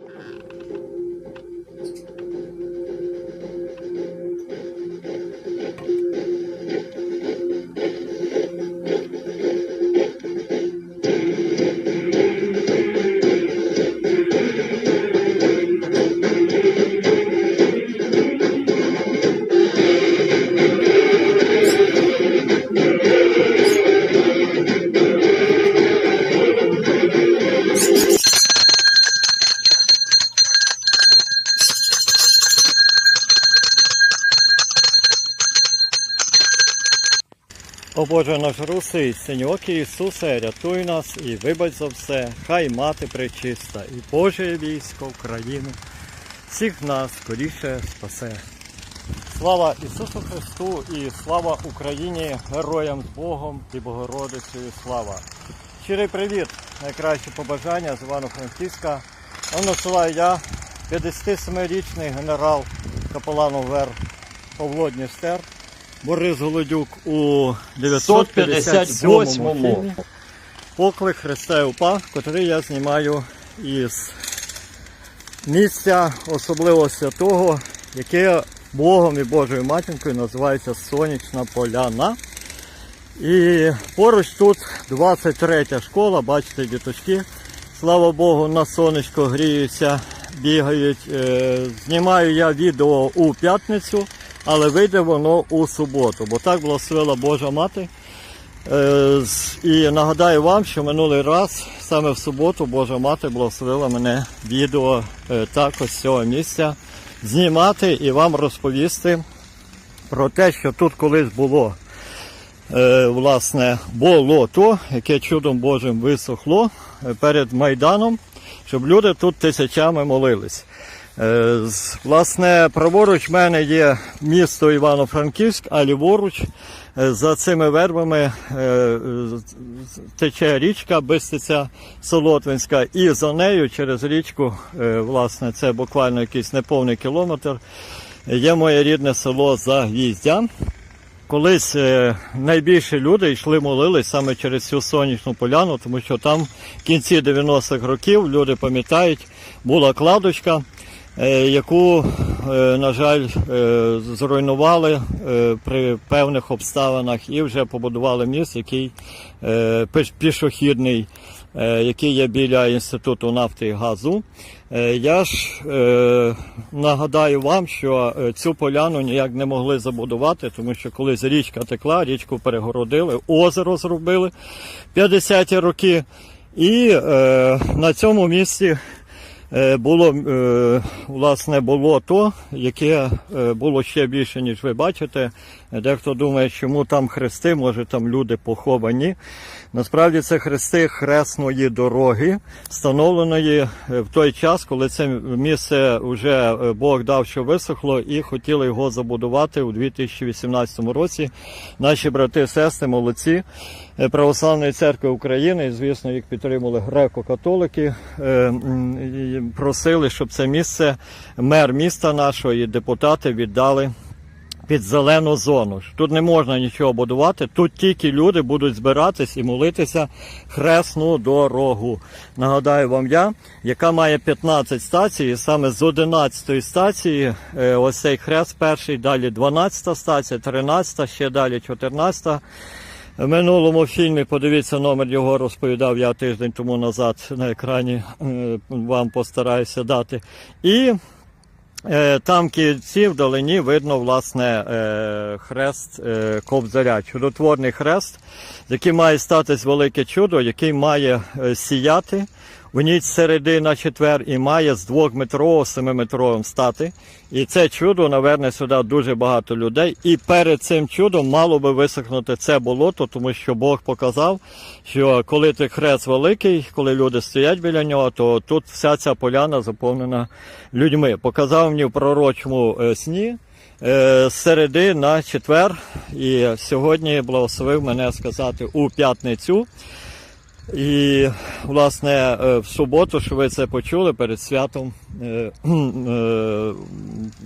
you Боже наш русий, синьокий Ісусе, рятуй нас і вибач за все, хай мати пречиста, і Боже військо Україну, всіх нас скоріше спасе. Слава Ісусу Христу і слава Україні, героям з Богом і Богородицею слава. Щирий привіт, найкращі побажання з Івано-Франківська. Насилаю я, 57-річний генерал капелан ОВЕР Павло Дністер, Борис Голодюк у 958 фільмі Поклик Христа і УПА, котрий я знімаю із місця особливо святого, яке Богом і Божою матінкою називається Сонячна Поляна. І поруч тут 23 школа, бачите, діточки. Слава Богу, на сонечко гріються, бігають. Е, Знімаю я відео у п'ятницю, але вийде воно у суботу, бо так благословила Божа мати. Е, І нагадаю вам, що минулий раз, саме в суботу, Божа мати благословила мене відео е, також з цього місця знімати і вам розповісти про те, що тут колись було е, власне болото, яке чудом Божим висохло перед Майданом, щоб люди тут тисячами молились. Е, Власне, праворуч в мене є місто Івано-Франківськ, а ліворуч е, за цими вербами е, тече річка Бистиця Солотвинська, і за нею через річку, власне, це буквально якийсь неповний кілометр, є моє рідне село Загвіздя. Колись найбільше люди йшли молились саме через цю сонячну поляну, тому що там в кінці 90-х років люди пам'ятають, була кладочка, яку, е, на жаль, е, зруйнували е, при певних обставинах і вже побудували міст, який е, пішохідний, е, який є біля інституту нафти і газу. Е, Я ж е, нагадаю вам, що е, цю поляну ніяк не могли забудувати, тому що колись річка текла, річку перегородили, озеро зробили 50-ті роки. І е, на цьому місці е, було е, власне болото, яке е, було ще більше, ніж ви бачите. Дехто думає, чому там хрести, може там люди поховані. Насправді це хрести хресної дороги, встановленої е, в той час, коли це місце вже е, Бог дав, що висохло, і хотіли його забудувати у 2018 році. Наші брати сестри, молодці е, Православної церкви України, і, звісно, їх підтримали греко-католики, е, просили, щоб це місце мер міста нашого і депутати віддали під зелену зону. Тут не можна нічого будувати, тут тільки люди будуть збиратись і молитися хресну дорогу. Нагадаю вам я, яка має 15 стацій, і саме з 11 стації е, ось цей хрест перший, далі 12 стація, 13, ще далі 14. В минулому фільмі, подивіться, номер його розповідав я тиждень тому назад на екрані, е, вам постараюся дати. І Е, Там кільці вдалині видно власне е, хрест е, Кобзаря, чудотворний хрест, який має статись велике чудо, який має е, сіяти в ніч середи на четвер і має з двохметрового семиметровим стати. І це чудо наверне сюди дуже багато людей. І перед цим чудом мало би висохнути це болото, тому що Бог показав, що коли ти хрест великий, коли люди стоять біля нього, то тут вся ця поляна заповнена людьми. Показав мені в пророчому е, сні е, з середи на четвер. І сьогодні благословив мене сказати у п'ятницю. І, власне, е, в суботу, що ви це почули перед святом е, е,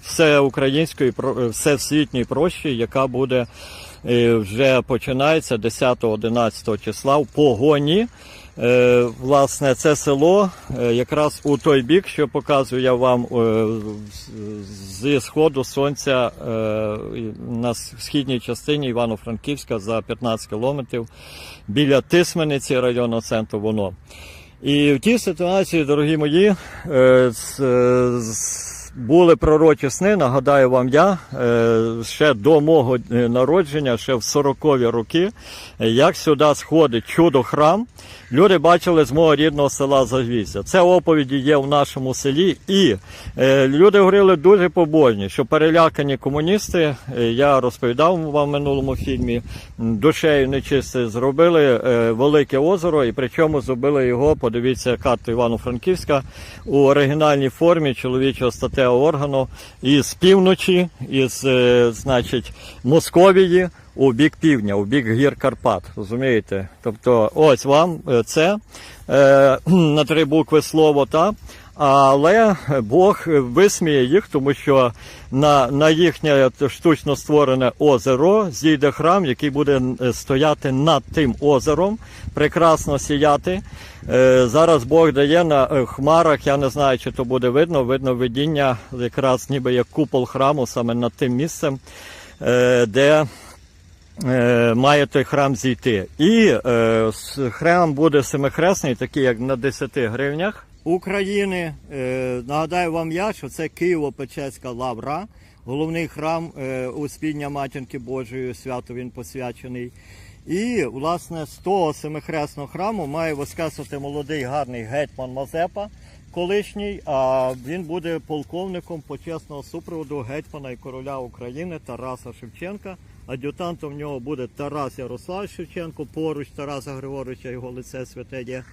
всеукраїнської, всесвітньої прощі, яка буде вже починається 10-11 числа в погоні власне, це село е, якраз у той бік, що показую я вам е, зі сходу сонця е, на східній частині Івано-Франківська за 15 кілометрів біля Тисмениці районного центру воно. І в тій ситуації, дорогі мої, е, е, з- були пророчі сни, нагадаю вам я, е, ще до мого народження, ще в 40-ві роки, як сюди сходить чудо храм. Люди бачили з мого рідного села Загвіздя. Це оповіді є в нашому селі. І е, люди говорили дуже побожні, що перелякані комуністи, е, я розповідав вам в минулому фільмі, душею нечисти, зробили велике озеро, і причому зробили його, подивіться, карту Івано-Франківська у оригінальній формі чоловічого статевого органу із півночі, із, е, значить, Московії у бік півдня, у бік гір Карпат. Розумієте? Тобто, ось вам е, це е, на три букви слово та. Але Бог висміє їх, тому що на, на їхнє штучно створене озеро зійде храм, який буде стояти над тим озером, прекрасно сіяти. Е, Зараз Бог дає на хмарах, я не знаю, чи то буде видно, видно видіння, якраз ніби як купол храму саме над тим місцем, е, де е, має той храм зійти. І храм буде семихресний, такий як на 10 гривнях. України, е, нагадаю вам я, що це Києво-Печерська лавра, головний храм е, Успіння Матінки Божої, свято він посвячений. І, власне, з того семихресного храму має воскреснути молодий гарний гетьман Мазепа, колишній, а він буде полковником почесного супроводу гетьмана і короля України Тараса Шевченка. Ад'ютантом в нього буде Тарас Ярослав Шевченко, поруч Тараса Григоровича, його лице святе є.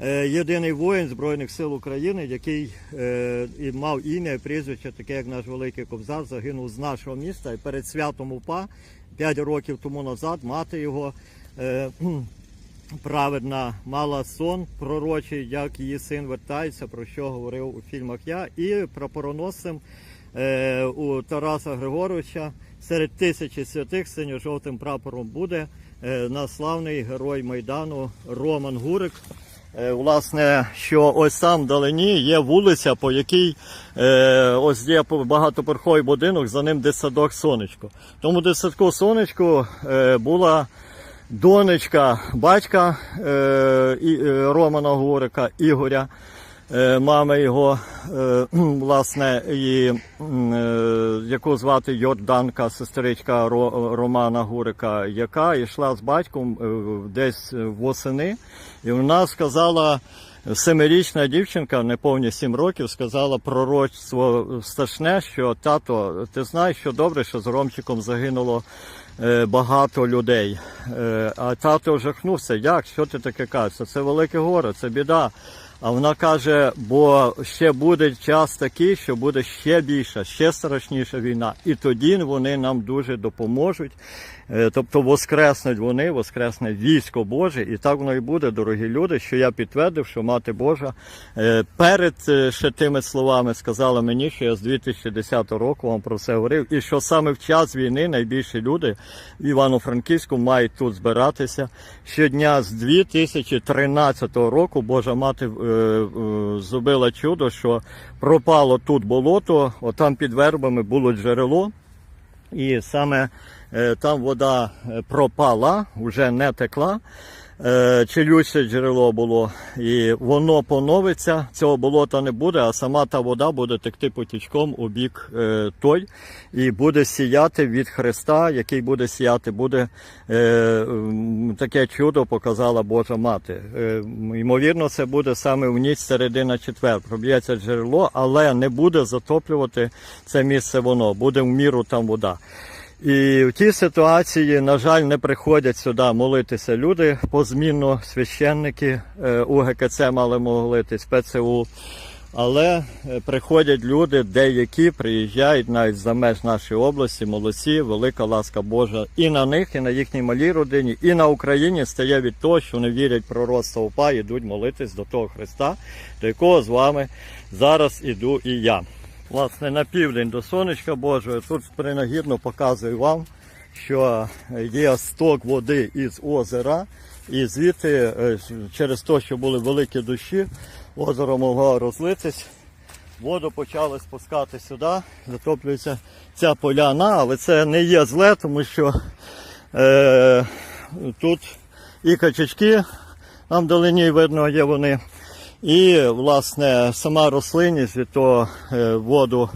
Е, Єдиний воїн Збройних сил України, який е, мав ім'я і прізвище, таке як наш великий кобзар, загинув з нашого міста і перед святом УПА 5 років тому назад мати його е, праведна мала сон пророчий, як її син вертається, про що говорив у фільмах я, і прапороносцем е, у Тараса Григоровича серед тисячі святих синьо-жовтим прапором буде е, наславний герой Майдану Роман Гурик. Е, Власне, що ось там вдалині є вулиця, по якій е, ось є багатоповерховий будинок, за ним дитсадок сонечко. Тому дитсадку сонечку е, була донечка батька е, е, Романа Горика Ігоря, мами його, е, власне, і, е, яку звати Йорданка, сестричка Ро, Романа Гурика, яка йшла з батьком е, десь восени, і вона сказала. Семирічна дівчинка, неповні сім років, сказала пророцтво страшне, що тато, ти знаєш, що добре, що з Ромчиком загинуло е, багато людей. Е, а тато жахнувся. Як? Що ти таке кажеш? Це велике горе, це біда. А вона каже, бо ще буде час такий, що буде ще більша, ще страшніша війна. І тоді вони нам дуже допоможуть. Е, Тобто воскреснуть вони, воскресне військо Боже, і так воно і буде, дорогі люди, що я підтвердив, що мати Божа е, перед е, ще тими словами сказала мені, що я з 2010 року вам про це говорив, і що саме в час війни найбільші люди в Івано-Франківську мають тут збиратися. Щодня з 2013 року Божа мати зробила чудо, що пропало тут болото, отам під вербами було джерело. І саме там вода е, пропала, вже не текла. Е, Челюще джерело було, і воно поновиться, цього болота не буде, а сама та вода буде текти потічком у бік е, той, і буде сіяти від Христа, який буде сіяти, буде е, таке чудо показала Божа Мати. Е, ймовірно, це буде саме в ніч середина четвер. Проб'ється джерело, але не буде затоплювати це місце воно, буде в міру там вода. І в тій ситуації, на жаль, не приходять сюди молитися люди позмінно, священники е, УГКЦ мали молитись, ПЦУ. Але е, приходять люди, деякі приїжджають навіть за меж нашої області, молодці, велика ласка Божа і на них, і на їхній малій родині, і на Україні стає від того, що вони вірять в пророцтво УПА, йдуть молитись до того Христа, до якого з вами зараз іду і я. Власне, на південь до сонечка Божого. Тут принагідно показую вам, що є сток води із озера, І звідти, е, через те, що були великі дощі, озеро могло розлитись. Воду почали спускати сюди, затоплюється ця поляна, але це не є зле, тому що е, тут і качачки, нам вдалині видно є вони, і власне сама рослинність від того е, воду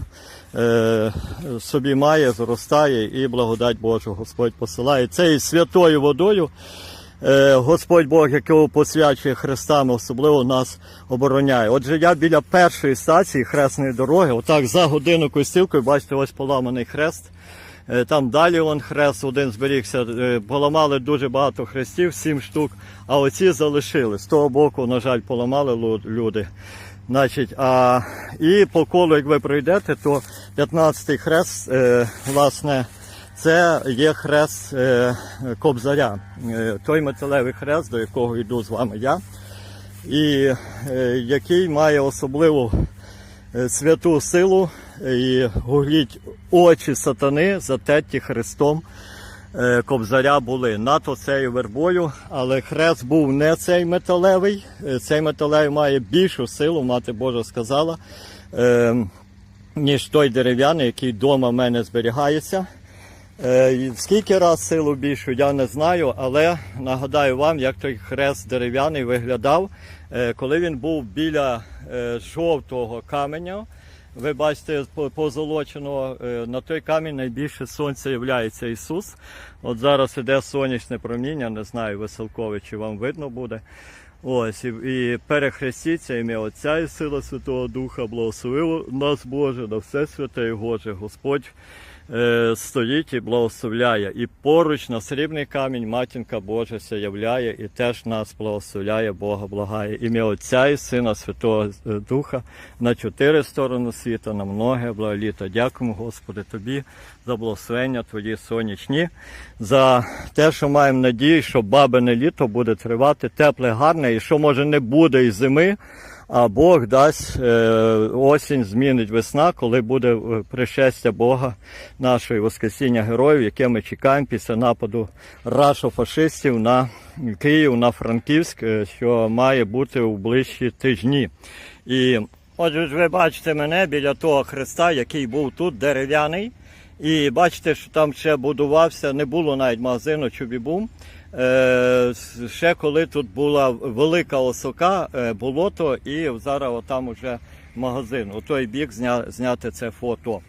е, собі має, зростає і благодать Божу Господь посилає. Цією святою водою е, Господь Бог, якого посвячує хрестами, особливо нас обороняє. Отже, я біля першої стації хресної дороги, отак за годину костілкою, бачите, ось поламаний хрест. Е, Там далі вон хрест один зберігся, е, поламали дуже багато хрестів, сім штук, а оці залишили. З того боку, на жаль, поламали люди. Значить, а, і по колу, як ви пройдете, то 15-й хрест, е, власне, це є хрест е, Кобзаря, е, той металевий хрест, до якого йду з вами я, і е, який має особливу е, святу силу і гугліть очі сатани затерті хрестом е, Кобзаря були над оцею вербою, але хрест був не цей металевий. Е, Цей металевий має більшу силу, мати Божа сказала, е, ніж той дерев'яний, який вдома в мене зберігається. Скільки раз силу більшу, я не знаю, але нагадаю вам, як той хрест дерев'яний виглядав, коли він був біля жовтого каменя. Ви бачите по- позолоченого е, на той камінь найбільше сонця являється Ісус. От зараз іде сонячне проміння, не знаю, веселкове, чи вам видно буде. Ось і, і перехрестіться ім'я Отця і сила Святого Духа, благословив нас Боже, на все святе і Боже. Господь стоїть і благословляє. І поруч на срібний камінь матінка Божа ся являє і теж нас благословляє, Бога благає. Ім'я Отця і Сина Святого е, Духа на чотири сторони світа, на многе благоліта. Дякуємо, Господи, Тобі за благословення Твої сонячні, за те, що маємо надію, що бабине літо буде тривати тепле, гарне, і що може не буде і зими. А Бог дасть е, осінь, змінить весна, коли буде е, пришестя Бога, нашої Воскресіння героїв, яке ми чекаємо після нападу рашофашистів на Київ, на Франківськ, е, що має бути у ближчі тижні. І отже ви бачите мене біля того хреста, який був тут дерев'яний. І бачите, що там ще будувався, не було навіть магазину Чубібум. Е, ще коли тут була велика осока, е, болото, і зараз там уже магазин. У той бік зня, зняти це фото.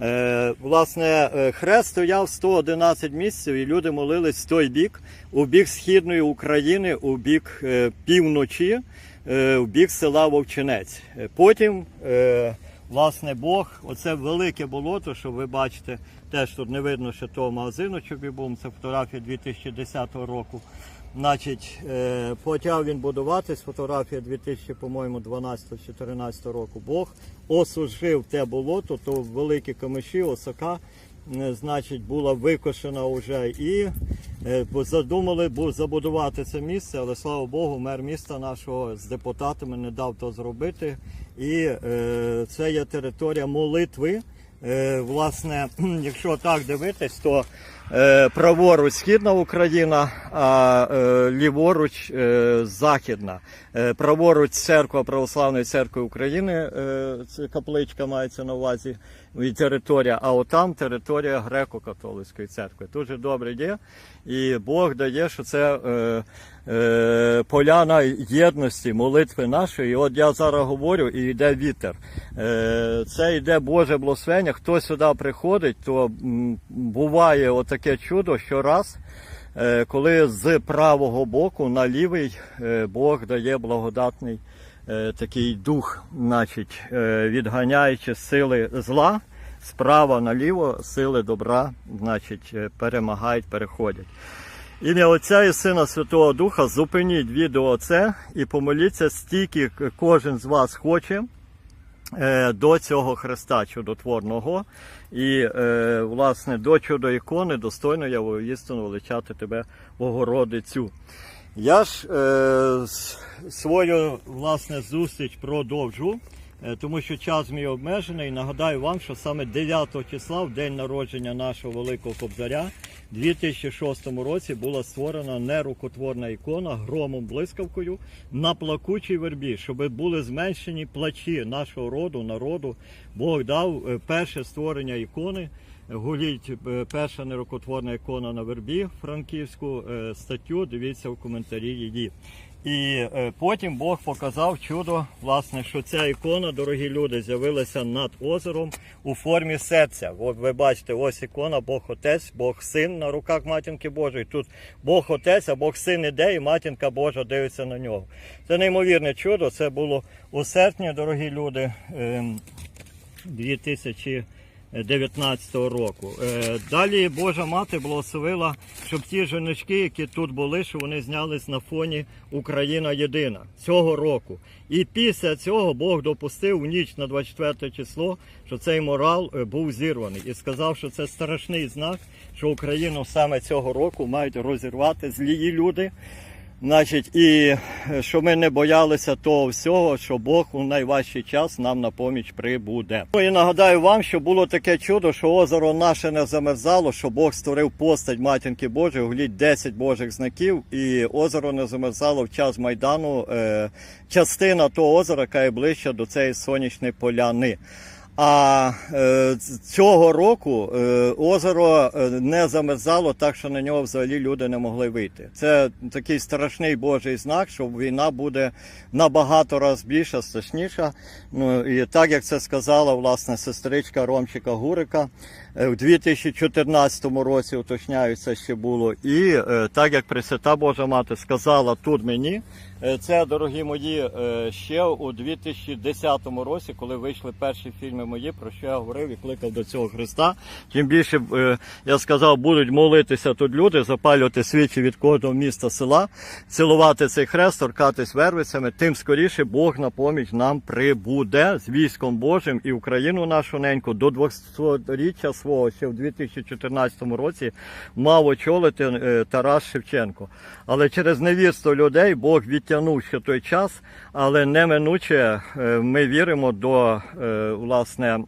Е, власне, хрест стояв 111 місяців, і люди молились в той бік, у бік східної України, у бік півночі, у бік села Вовчинець. Потім, власне, Бог, оце велике болото, що ви бачите, теж тут не видно ще того магазину Чобібум, це фотографія 2010 року. Значить, е, почав він будуватись, фотографія 2000, по-моєму, 12-14 року. Бог осушив те болото, то великі камиші, осока, е, значить, була викошена вже і е, задумали забудувати це місце, але слава Богу, мер міста нашого з депутатами не дав то зробити. І е, це є територія молитви. Е, власне, якщо так дивитись, то е, праворуч східна Україна, а е, ліворуч е, західна. Е, праворуч церква Православної церкви України, е, це капличка мається на увазі, і територія, а отам територія греко-католицької церкви. Дуже добре є. І Бог дає, що це е, е, поляна єдності, молитви нашої. І от я зараз говорю, і йде вітер. Е, це йде Боже благословення. Хто сюди приходить, то буває отаке чудо щораз. Е, коли з правого боку на лівий е, Бог дає благодатний е, такий дух, значить, відганяючи сили зла, справа наліво сили добра, значить, е, перемагають, переходять. Ім'я Отця і Сина Святого Духа, зупиніть відео це і помоліться стільки кожен з вас хоче е, до цього Христа чудотворного. І, е, власне, до чудо ікони достойно я воістину величати тебе, Богородицю. Я ж е, свою власне зустріч продовжу. Е, тому що час мій обмежений. Нагадаю вам, що саме 9 числа, в день народження нашого великого кобзаря, у 2006 році була створена нерукотворна ікона громом блискавкою на плакучій вербі, щоб були зменшені плачі нашого роду, народу. Бог дав е, перше створення ікони. Гуліть е, перша нерукотворна ікона на вербі франківську статтю. Дивіться в коментарі її. І е, потім Бог показав чудо, власне, що ця ікона, дорогі люди, з'явилася над озером у формі серця. От ви бачите, ось ікона, Бог Отець, Бог Син на руках матінки Божої. Тут Бог Отець, а Бог Син іде, і матінка Божа дивиться на нього. Це неймовірне чудо. Це було у серпні, дорогі люди. ем, 2019 року. Е, Далі Божа мати благословила, щоб ті жіночки, які тут були, що вони знялись на фоні Україна єдина цього року. І після цього Бог допустив у ніч на 24 число, що цей морал е, був зірваний і сказав, що це страшний знак, що Україну саме цього року мають розірвати злії люди. Значить, і е, що ми не боялися того всього, що Бог у найважчий час нам на поміч прибуде. Ну, І нагадаю вам, що було таке чудо, що озеро наше не замерзало, що Бог створив постать матінки Божої, глядь 10 Божих знаків, і озеро не замерзало в час майдану. Е, частина того озера, яка є ближче до цієї сонячної поляни. А е, цього року е, озеро е, не замерзало, так що на нього взагалі люди не могли вийти. Це такий страшний Божий знак, що війна буде набагато раз більша, страшніша. Ну і так як це сказала власне сестричка Ромчика Гурика. У 2014 році уточняються ще було, і так як Пресвята Божа Мати сказала тут мені, це дорогі мої е, ще у 2010 році, коли вийшли перші фільми мої, про що я говорив і кликав до цього Христа. Тим більше е, я сказав, будуть молитися тут люди, запалювати свічі від кожного міста села, цілувати цей хрест, торкатись вервицями, тим скоріше Бог на поміч нам прибуде з військом Божим і Україну нашу неньку до 200-річчя свого ще в 2014 році мав очолити е, Тарас Шевченко. Але через невірство людей Бог відтягнув ще той час, але неминуче е, ми віримо до е, власне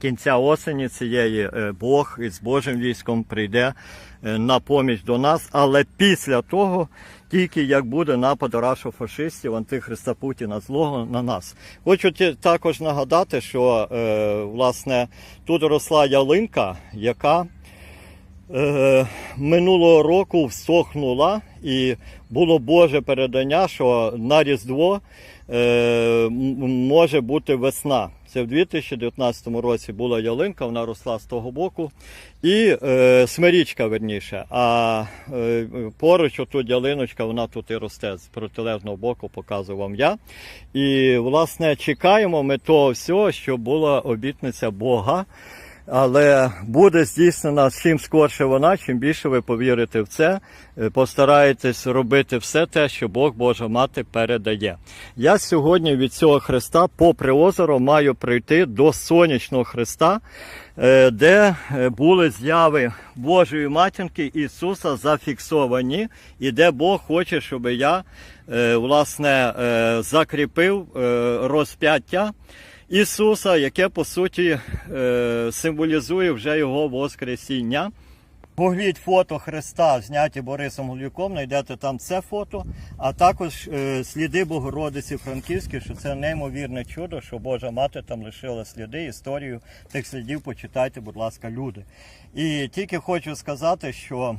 кінця осені цієї е, Бог із Божим військом прийде на поміч до нас, але після того. Тільки як буде напад рашофашистів, антихриста Путіна злого на нас. Хочу також нагадати, що власне тут росла ялинка, яка минулого року всохнула, і було Боже передання, що на Різдво е, може бути весна. Це в 2019 році була ялинка, вона росла з того боку, і е, смирічка верніше. А е, поруч отут ялиночка, вона тут і росте з протилежного боку, показую вам я. І власне чекаємо ми того всього, що була обітниця Бога. Але буде здійснена чим скорше вона, чим більше ви повірите в це, е, постараєтесь робити все те, що Бог Божа Мати передає. Я сьогодні від цього Христа, попри озеро, маю прийти до сонячного Христа, е, де е, були зяви Божої матінки Ісуса зафіксовані, і де Бог хоче, щоб я власне закріпив розп'яття. Ісуса, яке по суті е, символізує вже його Воскресіння. Погліть фото Христа, зняті Борисом Голюком, знайдете там це фото, а також е, сліди Богородиці Франківської, що це неймовірне чудо, що Божа мати там лишила сліди, історію тих слідів почитайте, будь ласка, люди. І тільки хочу сказати, що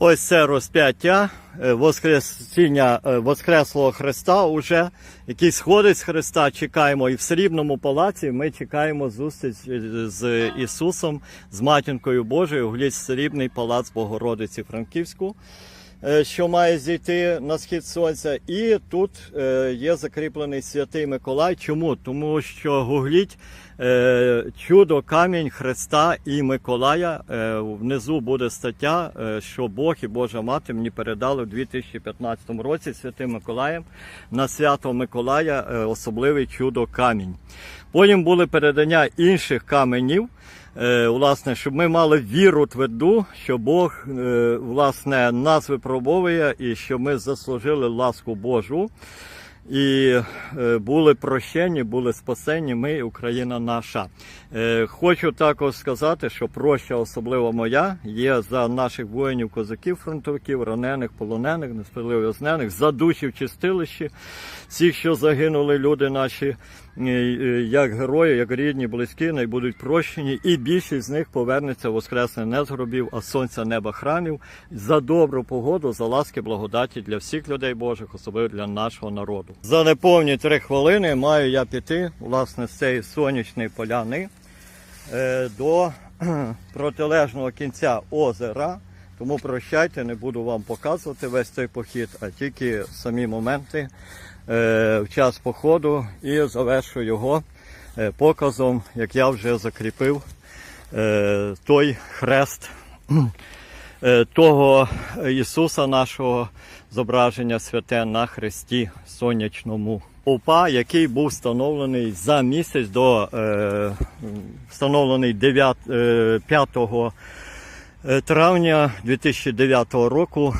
Ось це розп'яття е, Воскресіння е, Воскреслого Христа, уже, який сходить з Христа, чекаємо. І в срібному палаці ми чекаємо зустріч е, з Ісусом, з матінкою Божою, глядь срібний палац Богородиці Франківську. Що має зійти на схід сонця, і тут є закріплений святий Миколай. Чому? Тому що гугліть чудо камінь Христа і Миколая. Е, внизу буде стаття, е, що Бог і Божа Мати мені передали у 2015 році святим Миколаєм на свято Миколая е, особливий чудо камінь. Потім були передання інших каменів. Е, власне, щоб ми мали віру тверду, що Бог е, власне нас випробовує і що ми заслужили ласку Божу. І е, були прощені, були спасені ми, Україна наша. Е, Хочу також сказати, що проща, особливо моя, є за наших воїнів, козаків, фронтовиків, ранених, полонених, несправедливо знених, за душі в чистилищі, всіх, що загинули, люди наші, як герої, як рідні, близькі, най будуть прощені, і більшість з них повернеться воскресне не з гробів, а сонця неба храмів за добру погоду, за ласки, благодаті для всіх людей Божих, особливо для нашого народу. За неповні три хвилини маю я піти власне з цієї сонячної поляни е, до протилежного кінця озера. Тому прощайте, не буду вам показувати весь цей похід, а тільки самі моменти е, в час походу і завершу його е, показом, як я вже закріпив е, той хрест е, того Ісуса нашого зображення святе на хресті сонячному. Упа, який був встановлений за місяць до е, встановлений 9, е, 5 е, травня 2009 року.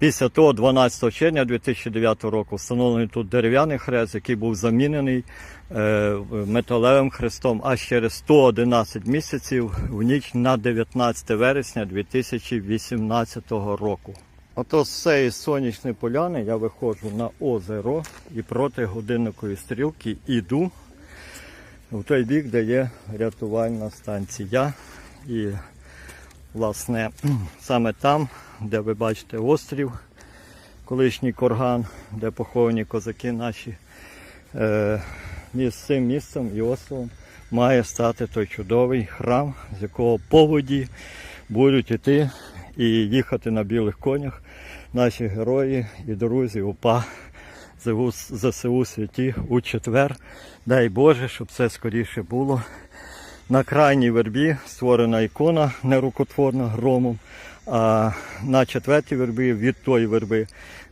Після того, 12 червня 2009 року, встановлений тут дерев'яний хрест, який був замінений е, металевим хрестом аж через 111 місяців в ніч на 19 вересня 2018 року. Ото з цієї сонячної поляни я виходжу на озеро і проти годинникової стрілки іду в той бік, де є рятувальна станція. І власне саме там, де ви бачите острів, колишній корган, де поховані козаки наші, е, між цим місцем і островом має стати той чудовий храм, з якого по воді будуть йти і їхати на білих конях наші герої і друзі УПА ЗСУ святі у четвер. Дай Боже, щоб це скоріше було. На крайній вербі створена ікона нерукотворна громом. А на четвертій вербі від тої верби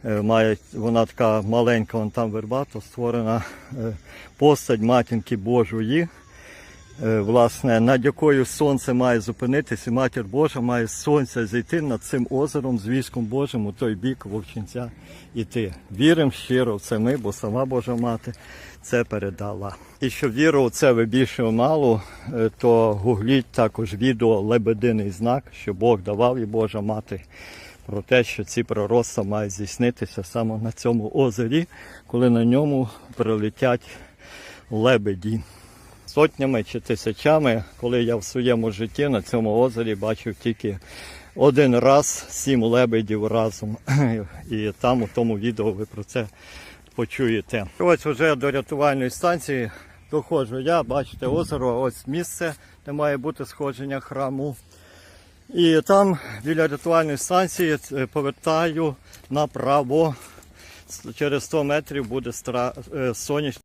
е, має вона така маленька, вон там верба, то створена е, постать матінки Божої, власне, над якою сонце має зупинитися, і матір Божа має сонця зійти над цим озером з військом Божим у той бік вовчинця іти. Віримо щиро в це ми, бо сама Божа мати це передала. І щоб віру у це ви більше мало, е, то гугліть також відео Лебединий знак, що Бог давав і Божа мати про те, що ці пророцтва мають здійснитися саме на цьому озері, коли на ньому прилетять лебеді. Сотнями чи тисячами, коли я в своєму житті на цьому озері бачив тільки один раз сім лебедів разом. І там у тому відео ви про це почуєте. Ось вже до рятувальної станції доходжу я, бачите озеро, ось місце, де має бути сходження храму. І там біля рятувальної станції е, повертаю направо. Через 100 метрів буде е, сонячна